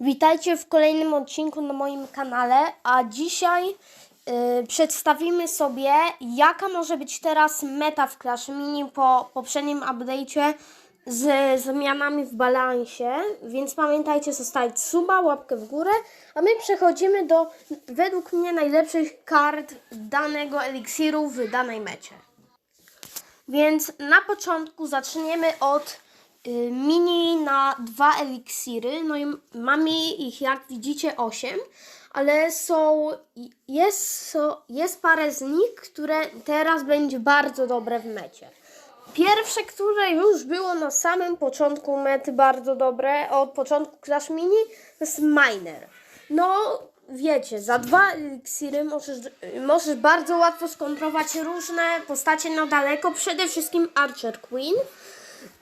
Witajcie w kolejnym odcinku na moim kanale, a dzisiaj y, przedstawimy sobie jaka może być teraz meta w Clash Mini po poprzednim update'cie z zmianami w balansie, więc pamiętajcie zostawić suba, łapkę w górę, a my przechodzimy do według mnie najlepszych kart danego eliksiru w danej mecie. Więc na początku zaczniemy od mini na dwa eliksiry. No i mamy ich, jak widzicie, 8, ale są, jest, jest parę z nich, które teraz będzie bardzo dobre w mecie. Pierwsze, które już było na samym początku mety bardzo dobre, od początku Clash Mini, to jest Miner. No, wiecie, za dwa eliksiry możesz, możesz bardzo łatwo skontrować różne postacie na daleko, przede wszystkim Archer Queen.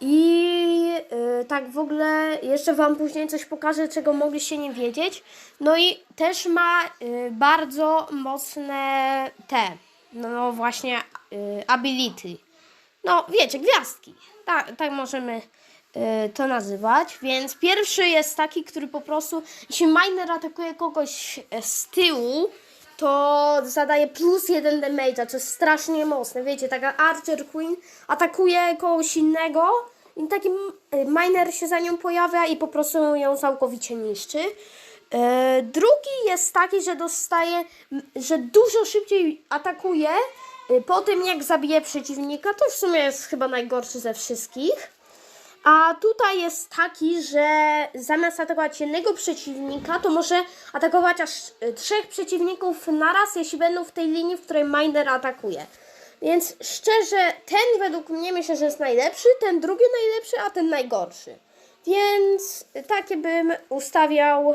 I y, tak w ogóle jeszcze Wam później coś pokażę, czego mogliście nie wiedzieć. No i też ma y, bardzo mocne te, no właśnie y, ability. No wiecie, gwiazdki. Tak, tak możemy y, to nazywać. Więc pierwszy jest taki, który po prostu, jeśli miner atakuje kogoś e, z tyłu, to zadaje plus jeden damage'a, co jest strasznie mocne. Wiecie, taka Archer Queen atakuje kogoś innego i taki miner się za nią pojawia i po prostu ją całkowicie niszczy. E, Drugi jest taki, że dostaje, że dużo szybciej atakuje y, po tym, jak zabije przeciwnika. To w sumie jest chyba najgorszy ze wszystkich. A tutaj jest taki, że zamiast atakować jednego przeciwnika, to może atakować aż y, trzech przeciwników naraz, jeśli będą w tej linii, w której miner atakuje. Więc szczerze, ten według mnie myślę, że jest najlepszy, ten drugi najlepszy, a ten najgorszy. Więc takie bym ustawiał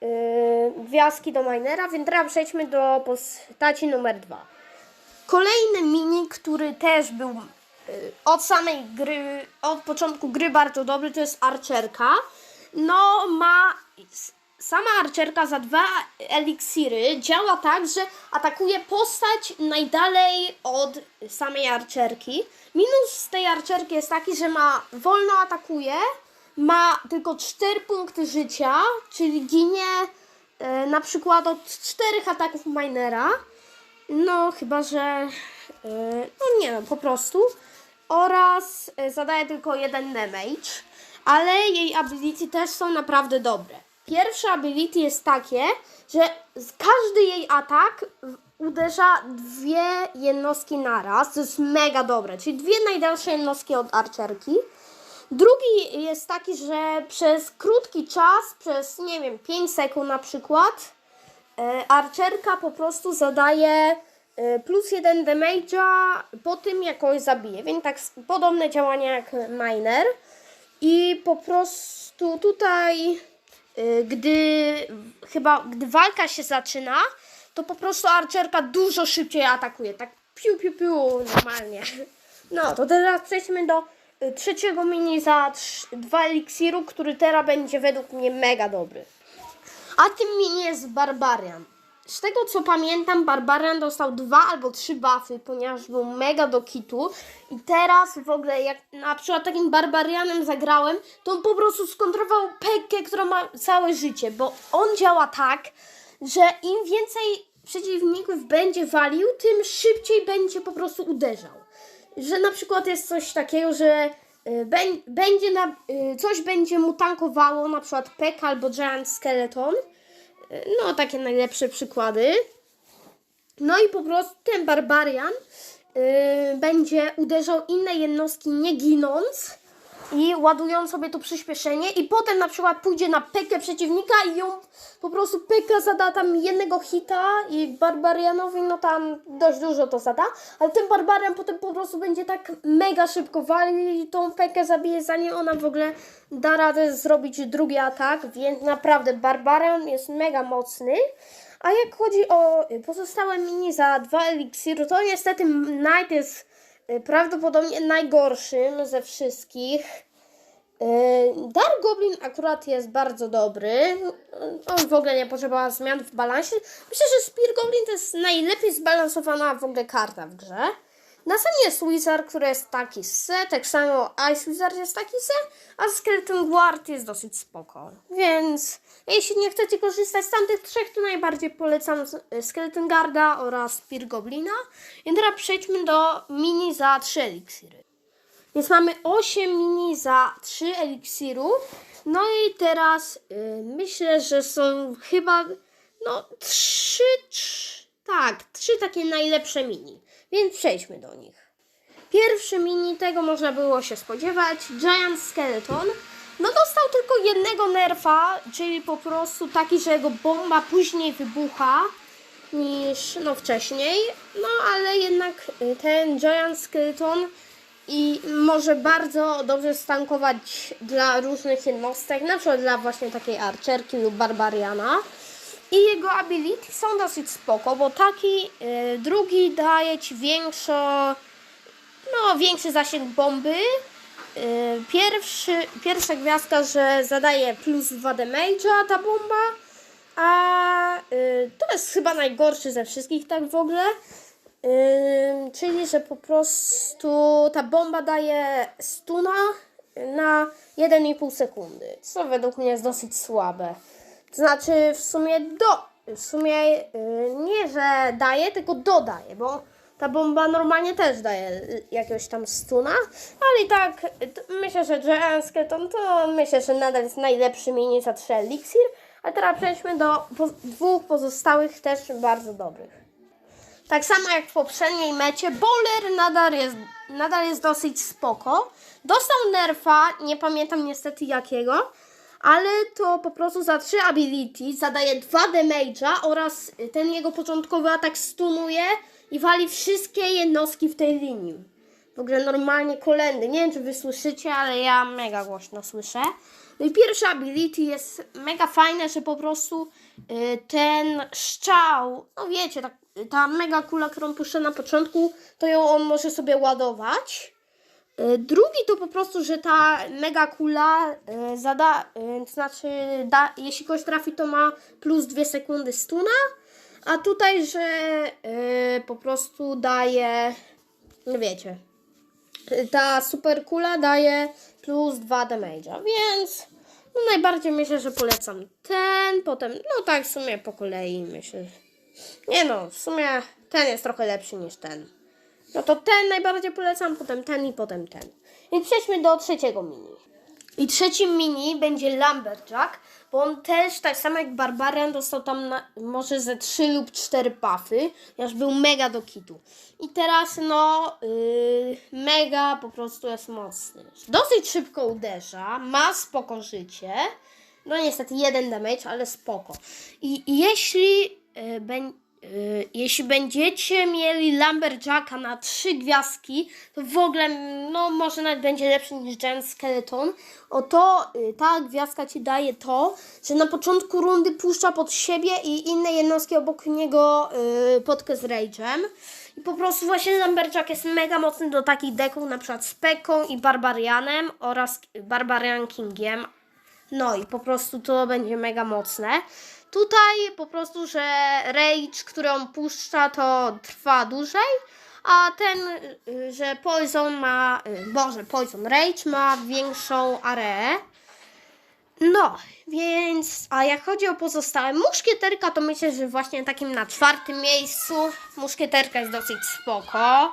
yy, gwiazdki do minera, więc teraz przejdźmy do postaci numer dwa. Kolejny mini, który też był od samej gry, od początku gry bardzo dobry, to jest Archerka. No, ma sama Archerka za dwa eliksiry działa tak, że atakuje postać najdalej od samej Archerki. Minus tej Archerki jest taki, że ma wolno atakuje, ma tylko 4 punkty życia, czyli ginie e, na przykład od 4 ataków minera. No, chyba że. e, no nie po prostu. Oraz e, zadaje tylko jeden damage, ale jej ability też są naprawdę dobre. Pierwsze ability jest takie, że każdy jej atak uderza dwie jednostki naraz. To jest mega dobre, czyli dwie najdalsze jednostki od archerki. Drugi jest taki, że przez krótki czas, przez nie wiem, 5 sekund na przykład, e, Archerka po prostu zadaje plus jeden damage'a po tym, jak kogoś zabije. Więc tak podobne działania jak Miner. I po prostu tutaj, e, gdy chyba gdy walka się zaczyna, to po prostu Archerka dużo szybciej atakuje. Tak piu piu piu normalnie. No, to teraz przejdźmy do y, trzeciego mini za dwa eliksiru, który teraz będzie według mnie mega dobry. A tym mini jest Barbarian. Z tego co pamiętam, Barbarian dostał dwa albo trzy buffy, ponieważ był mega do kitu. I teraz w ogóle, jak na przykład takim Barbarianem zagrałem, to on po prostu skontrował Pekkę, która ma całe życie, bo on działa tak, że im więcej przeciwników będzie walił, tym szybciej będzie po prostu uderzał że na przykład jest coś takiego, że beń- będzie na, y, coś będzie mu tankowało, na przykład Pek albo Giant Skeleton. No, takie najlepsze przykłady. No i po prostu ten barbarian y, będzie uderzał inne jednostki nie ginąc i ładując sobie to przyspieszenie i potem na przykład pójdzie na pekę przeciwnika i ją po prostu peka zada tam jednego hita i barbarianowi no tam dość dużo to zada, ale ten barbarian potem po prostu będzie tak mega szybko walił i tą pekę zabije zanim ona w ogóle da radę zrobić drugi atak, więc naprawdę barbarian jest mega mocny. A jak chodzi o pozostałe mini za dwa eliksiry, to niestety Knight jest prawdopodobnie najgorszym ze wszystkich. Y, Dark Goblin akurat jest bardzo dobry. On w ogóle nie potrzebował zmian w balansie. Myślę, że Spear Goblin to jest najlepiej zbalansowana w ogóle karta w grze. Następnie jest Wizard, który jest taki se, tak samo Ice Wizard jest taki se, a Skeleton Guard jest dosyć spoko. Więc jeśli nie chcecie korzystać z tamtych trzech, to najbardziej polecam e, Skeleton Guarda oraz Spear Goblina. I teraz przejdźmy do mini za 3 eliksiry. Więc mamy 8 mini za 3 eliksiru. No i teraz y, myślę, że są chyba no 3, tak, 3 takie najlepsze mini. Więc przejdźmy do nich. Pierwszy mini, tego można było się spodziewać, Giant Skeleton. No dostał tylko jednego nerfa, czyli po prostu taki, że jego bomba później wybucha niż no wcześniej. No ale jednak y, ten Giant Skeleton i może bardzo dobrze stankować dla różnych jednostek, na przykład dla właśnie takiej archerki lub barbariana. I jego ability są dosyć spoko, bo taki y, drugi daje ci większo, no, większy zasięg bomby. Y, Pierwszy, pierwsza gwiazdka, że zadaje plus 2 damage'a ta bomba, a y, to jest chyba najgorszy ze wszystkich tak w ogóle. Czyli, że po prostu ta bomba daje stuna na 1,5 sekundy, co według mnie jest dosyć słabe. To znaczy w sumie do, w sumie y, nie, że daje, tylko dodaje, bo ta bomba normalnie też daje y, jakiegoś tam stuna, ale i tak y, myślę, że Giant Skeleton to myślę, że nadal jest najlepszy mini za 3 eliksir, a teraz przejdźmy do po, dwóch pozostałych też bardzo dobrych. Tak samo jak w poprzedniej mecie, Bowler nadal jest, nadal jest dosyć spoko. Dostał nerfa, nie pamiętam niestety jakiego, ale to po prostu za 3 ability zadaje 2 damage'a oraz ten jego początkowy atak stunuje i wali wszystkie jednostki w tej linii. W ogóle normalnie kolendy. Nie wiem, czy wy słyszycie, ale ja mega głośno słyszę. No i pierwsza ability jest mega fajne, że po prostu y, ten szczał, no wiecie, tak, ta mega kula, którą puszczę na początku, to ją on może sobie ładować. Y, Drugi to po prostu, że ta mega kula y, zada, to znaczy da, jeśli ktoś trafi, to ma plus 2 sekundy stuna, a tutaj, że po prostu daje, no wiecie, ta super kula daje plus 2 damage'a, więc no najbardziej myślę, że polecam ten, potem, no tak w sumie po kolei myślę. Nie no, w sumie ten jest trochę lepszy niż ten. No to ten najbardziej polecam, potem ten i potem ten. I przejdźmy do trzeciego mini. I trzecim mini będzie Lumberjack, bo on też, tak samo jak Barbarian, dostał tam na, może ze 3 lub 4 buffy, ponieważ był mega do kitu. I teraz, no, yy, mega po prostu jest mocny. Dosyć szybko uderza, ma spoko życie. No niestety jeden damage, ale spoko. I jeśli yy, będzie jeśli będziecie mieli Lumberjacka na trzy gwiazdki, to w ogóle, no może nawet będzie lepszy niż Giant Skeleton. Oto y, ta gwiazdka ci daje to, że na początku rundy puszcza pod siebie i inne jednostki obok niego y, podkę z Rage'em. I po prostu właśnie Lumberjack jest mega mocny do takich deków, na przykład z Peką i Barbarianem oraz Barbarian Kingiem. No i po prostu to będzie mega mocne. Tutaj po prostu, że rage, który on puszcza, to trwa dłużej, a ten, y, że Poison ma, y, Boże, Poison Rage ma większą areę. No, więc, a jak chodzi o pozostałe, muszkieterka to myślę, że właśnie takim na czwartym miejscu. Muszkieterka jest dosyć spoko.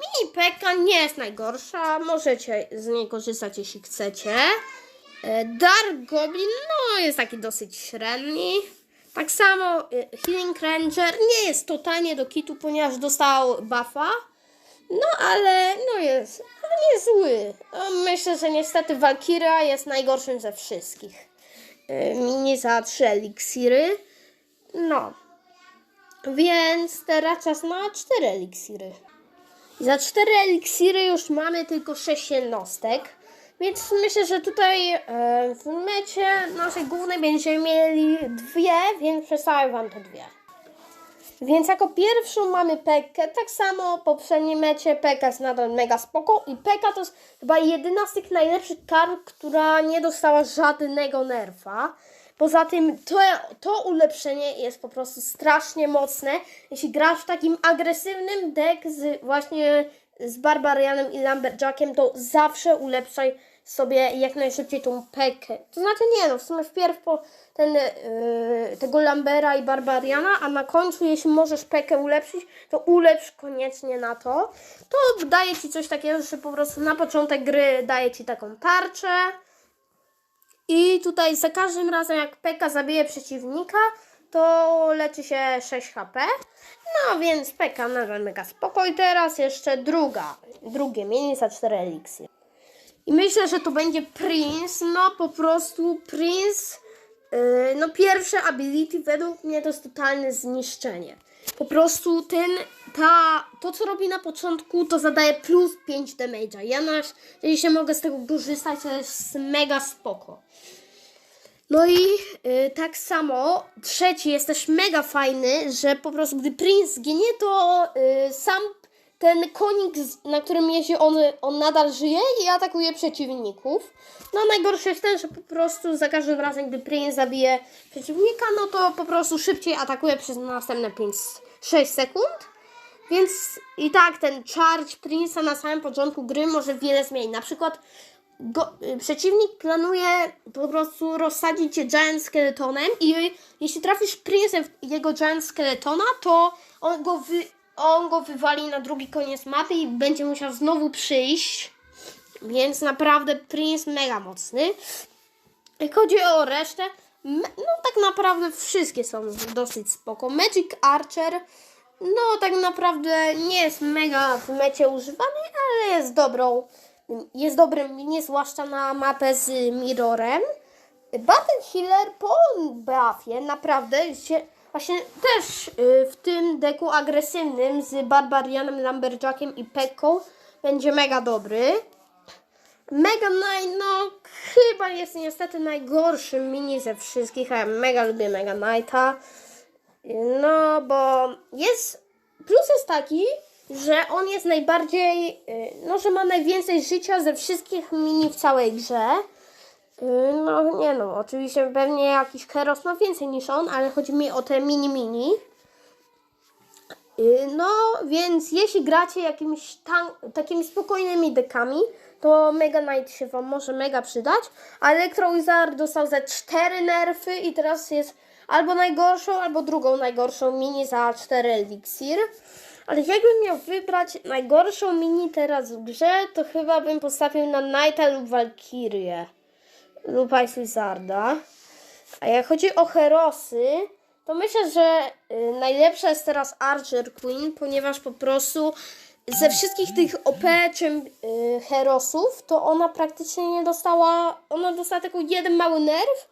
Mini Pekka nie jest najgorsza, możecie z niej korzystać jeśli chcecie. E, Dark Goblin, no jest taki dosyć średni. Tak samo e, Healing Ranger nie jest totalnie do kitu, ponieważ dostał buffa. No ale no jest, nie zły. No, Myślę, że niestety Valkyria jest najgorszym ze wszystkich. E, Mini za trzy eliksiry. No. Więc teraz czas na cztery eliksiry. Za cztery eliksiry już mamy tylko sześć jednostek. Więc myślę, że tutaj e, w mecie naszej głównej będziemy mieli dwie, więc przedstawię Wam te dwie. Więc jako pierwszą mamy Pekę, tak samo w poprzedniej mecie Peka jest nadal mega spoko i Peka to jest chyba jedyna z tych najlepszych kart, która nie dostała żadnego nerfa. Poza tym to, to ulepszenie jest po prostu strasznie mocne, jeśli grasz w takim agresywnym deck z właśnie z Barbarianem i Lumberjackiem, to zawsze ulepszaj sobie jak najszybciej tą pekę. To znaczy nie no, w sumie wpierw po ten, yy, tego Lambera i Barbariana, a na końcu jeśli możesz pekę ulepszyć, to ulepsz koniecznie na to. To daje Ci coś takiego, że po prostu na początek gry daje Ci taką tarczę, i tutaj za każdym razem, jak Pekka zabije przeciwnika, to leczy się 6 HP. No więc Pekka nadal mega spoko. I teraz jeszcze druga, drugie mini za 4 eliksir. I myślę, że to będzie Prince. No po prostu Prince. Yy, no pierwsze ability według mnie to jest totalne zniszczenie. Po prostu ten, ta, to co robi na początku to zadaje plus 5 damage'a. Ja na, się mogę z tego korzystać, to jest mega spoko. No i y, tak samo trzeci jest też mega fajny, że po prostu gdy Prince zginie, to y, sam ten konik, na którym jeździ, on, on nadal żyje i atakuje przeciwników. No najgorsze jest ten, że po prostu za każdym razem, gdy Prince zabije przeciwnika, no to po prostu szybciej atakuje przez następne 5, 6 sekund. Więc i tak ten charge Prince'a na samym początku gry może wiele zmienić. Na przykład go, y, przeciwnik planuje po prostu rozsadzić cię Giant Skeletonem i jeśli trafisz Prince'em w jego Giant Skeletona, to on go, wy, on go wywali na drugi koniec mapy i będzie musiał znowu przyjść. Więc naprawdę Prince mega mocny. Jak chodzi o resztę, no tak naprawdę wszystkie są dosyć spoko. Magic Archer, no tak naprawdę nie jest mega w mecie używany, ale jest dobrą, jest dobrym minie, zwłaszcza na mapę z Mirrorem. Battle Healer po buffie naprawdę się, właśnie też y, w tym deku agresywnym z Barbarianem, Lumberjackiem i Pekką będzie mega dobry. Mega Knight, no chyba jest niestety najgorszym mini ze wszystkich, a ja mega lubię Mega Knighta. No, bo jest. Plus jest taki, że on jest najbardziej. y, No, że ma najwięcej życia ze wszystkich mini w całej grze. Y, No, nie no, oczywiście pewnie jakiś Keros ma więcej niż on, ale chodzi mi o te mini mini. Y, No, więc jeśli gracie jakimiś takimi spokojnymi dekami, to Mega Knight się Wam może mega przydać. A Electro Wizard dostał ze 4 nerfy i teraz jest albo najgorszą, albo drugą najgorszą mini za 4 eliksir. Ale jakbym miał wybrać najgorszą mini teraz w grze, to chyba bym postawił na Knighta lub Valkyrię Ice Wizarda. A jak chodzi o herosy, to myślę, że y, najlepsza jest teraz Archer Queen, ponieważ po prostu ze wszystkich tych OP czym y, herosów, to ona praktycznie nie dostała, ona dostała tylko jeden mały nerw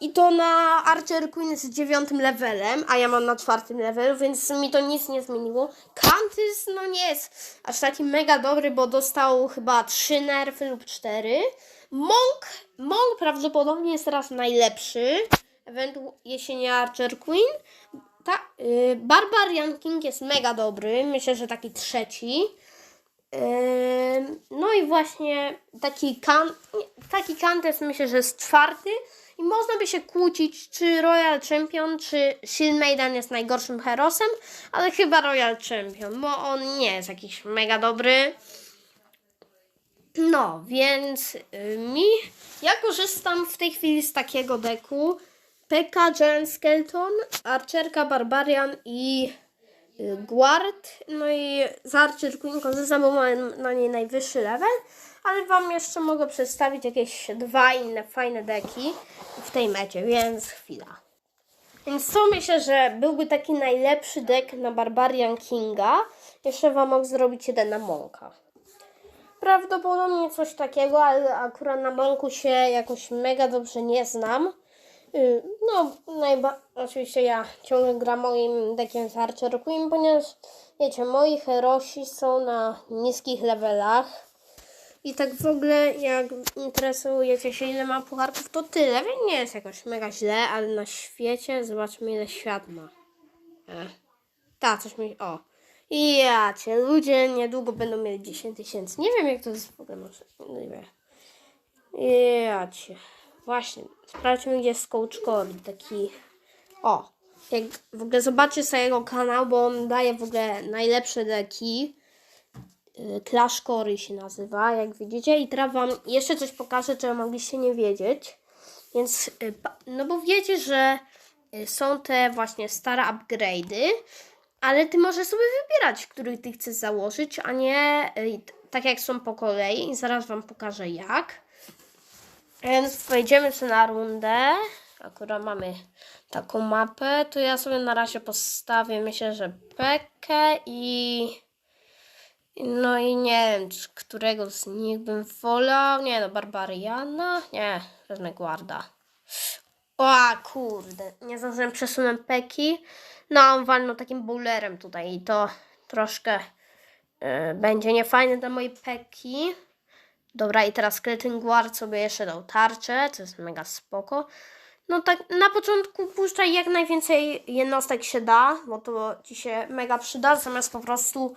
i to na Archer Queen z dziewiątym levelem, a ja mam na czwartym levelu, więc mi to nic nie zmieniło. Kantys, no nie jest aż taki mega dobry, bo dostał chyba trzy nerfy lub cztery. Monk, Monk prawdopodobnie jest teraz najlepszy, ewentualnie Archer Queen. Ta, y, Barbarian King jest mega dobry, myślę, że taki trzeci. Ym, No i właśnie taki kan, taki Kantes myślę, że jest czwarty i można by się kłócić, czy Royal Champion, czy Shield Maiden jest najgorszym herosem, ale chyba Royal Champion, bo on nie jest jakiś mega dobry. No, więc y, mi, ja korzystam w tej chwili z takiego deku P.K. Giant Skeleton, Archerka Barbarian i y, Guard. No i z Archer Queen korzystam, bo mam na niej najwyższy level. Ale Wam jeszcze mogę przedstawić jakieś dwa inne fajne deki w tej mecie, więc chwila. Więc co myślę, że byłby taki najlepszy deck na Barbarian Kinga. Jeszcze Wam mogę zrobić jeden na Monka. Prawdopodobnie coś takiego, ale akurat na banku się jakoś mega dobrze nie znam. Y, No, najba- oczywiście ja ciągle gram moim deckiem z Archer Queen, ponieważ wiecie, moi herosi są na niskich levelach. I tak w ogóle, jak interesujecie się, ile ma pucharków, to tyle. Więc nie jest jakoś mega źle, ale na świecie, zobaczmy, ile świat ma. E. Tak, coś mi. O. I ja cię, ludzie niedługo będą mieli 10 tysięcy. Nie wiem, jak to jest w ogóle możliwe. Ja cię. Właśnie, sprawdźmy, gdzie jest Coach Core. Taki. O. Jak w ogóle zobaczcie sobie jego kanał, bo on daje w ogóle najlepsze deki. y, Clash Core się nazywa, jak widzicie. I teraz wam jeszcze coś pokażę, czego mogliście nie wiedzieć. Więc, y, no bo wiecie, że y, są te właśnie stare upgrade'y, ale ty możesz sobie wybierać, który ty chcesz założyć, a nie y, tak jak są po kolei. I zaraz wam pokażę jak. Więc wejdziemy sobie na rundę. Akurat mamy taką mapę. To ja sobie na razie postawię, myślę, że Pekę i... No i nie wiem, którego z nich bym wolał. Nie no, Barbariana. Nie, wezmę Guarda. O kurde, nie zdążyłem przesunąć Peki. No, on takim bowlerem tutaj i to troszkę y, będzie niefajne dla mojej Peki. Dobra, i teraz Skeleton Guard sobie jeszcze dał tarczę, co jest mega spoko. No tak, na początku puszczaj jak najwięcej jednostek się da, bo to ci się mega przyda, zamiast po prostu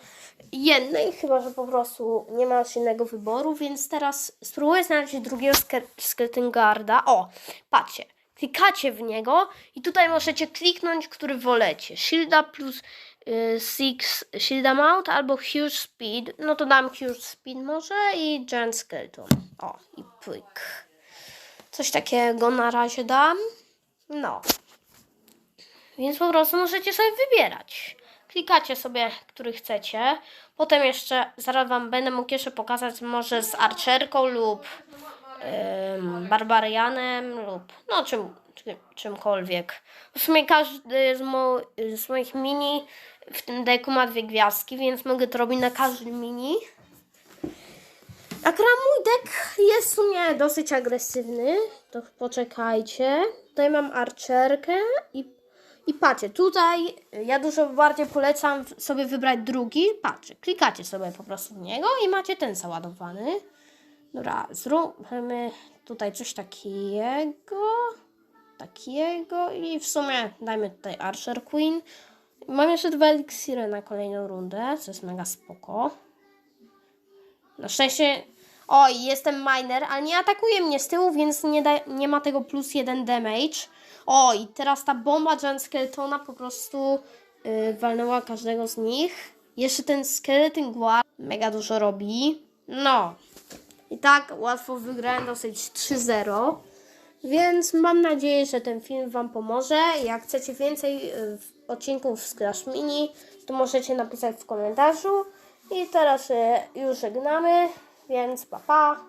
jednej, chyba że po prostu nie masz innego wyboru, więc teraz spróbuję znaleźć drugiego ske- Skeleton Guarda. O, patrzcie, klikacie w niego i tutaj możecie kliknąć, który wolecie. Shielda plus y, Six Shielda Mount albo Huge Speed. No to dam Huge Speed może i Giant Skeleton. O, i pyk. Coś takiego na razie dam. No. Więc po prostu możecie sobie wybierać. Klikacie sobie, który chcecie. Potem jeszcze, zaraz Wam będę mógł jeszcze pokazać może z Archerką lub Barbarianem lub no czym, czym, czymkolwiek. W sumie każdy z, mo, z moich mini w tym deku ma dwie gwiazdki, więc mogę to robić na każdym mini. Akurat mój dek jest w sumie dosyć agresywny, to poczekajcie. Tutaj mam archerkę i, i patrzcie, tutaj ja dużo bardziej polecam sobie wybrać drugi. Patrzcie, klikacie sobie po prostu w niego i macie ten załadowany. Dobra, zróbmy tutaj coś takiego, takiego i w sumie dajmy tutaj Archer Queen. Mam jeszcze dwa eliksiry na kolejną rundę, co jest mega spoko. Na szczęście. Oj, jestem miner, ale nie atakuje mnie z tyłu, więc nie, da, nie ma tego plus jeden damage. Oj, teraz ta bomba Giant Skeletona po prostu yy, walnęła każdego z nich. Jeszcze ten Skeleton Guard mega dużo robi. No. I tak łatwo wygrałem dosyć 3-0. Więc mam nadzieję, że ten film Wam pomoże. Jak chcecie więcej y, odcinków z Clash Mini, to możecie napisać w komentarzu. I teraz y, już żegnamy, więc pa pa.